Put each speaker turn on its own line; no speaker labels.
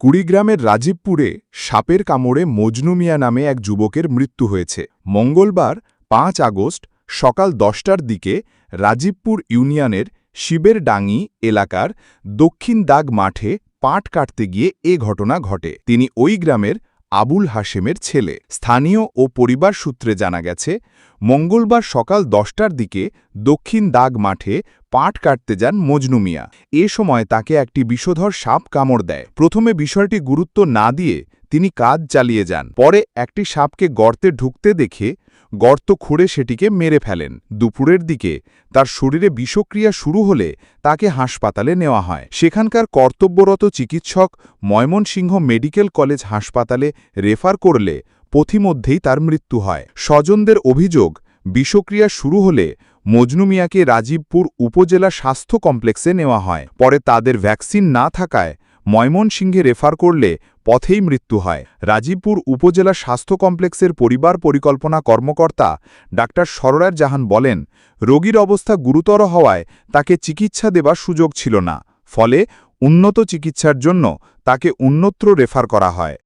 কুড়িগ্রামের রাজীবপুরে সাপের কামড়ে মজনু মিয়া নামে এক যুবকের মৃত্যু হয়েছে। মঙ্গলবার পাঁচ আগস্ট সকাল দশটার দিকে রাজীবপুর ইউনিয়নের শিবের ডাঙ্গি এলাকার দক্ষিণ দাগ মাঠে পাট কাটতে গিয়ে এ ঘটনা ঘটে। তিনি ওই গ্রামের আবুল হাশেমের ছেলে। স্থানীয় ও পরিবার সূত্রে জানা গেছে, মঙ্গলবার সকাল দশটার দিকে দক্ষিণ দাগ মাঠে পাট কাটতে যান মজনু মিয়া। এ সময় তাকে একটি বিষধর সাপ কামড় দেয়। প্রথমে বিষয়টি গুরুত্ব না দিয়ে তিনি কাজ চালিয়ে যান। পরে একটি সাপকে গর্তে ঢুকতে দেখে গর্ত খুঁড়ে সেটিকে মেরে ফেলেন। দুপুরের দিকে তার শরীরে বিষক্রিয়া শুরু হলে তাকে হাসপাতালে নেওয়া হয়। সেখানকার কর্তব্যরত চিকিৎসক ময়মনসিংহ মেডিকেল কলেজ হাসপাতালে রেফার করলে পথিমধ্যেই তার মৃত্যু হয়। স্বজনদের অভিযোগ, বিষক্রিয়া শুরু হলে মজনু মিয়াকে রাজীবপুর উপজেলা স্বাস্থ্য কমপ্লেক্সে নেওয়া হয়। পরে তাদের ভ্যাকসিন না থাকায় ময়মনসিংহে রেফার করলে পথেই মৃত্যু হয়। রাজীবপুর উপজেলা স্বাস্থ্য কমপ্লেক্সের পরিবার পরিকল্পনা কর্মকর্তা ডাক্তার সরোরার জাহান বলেন, রোগীর অবস্থা গুরুতর হওয়ায় তাকে চিকিৎসা দেবার সুযোগ ছিল না, ফলে উন্নত চিকিৎসার জন্য তাকে অন্যত্র রেফার করা হয়।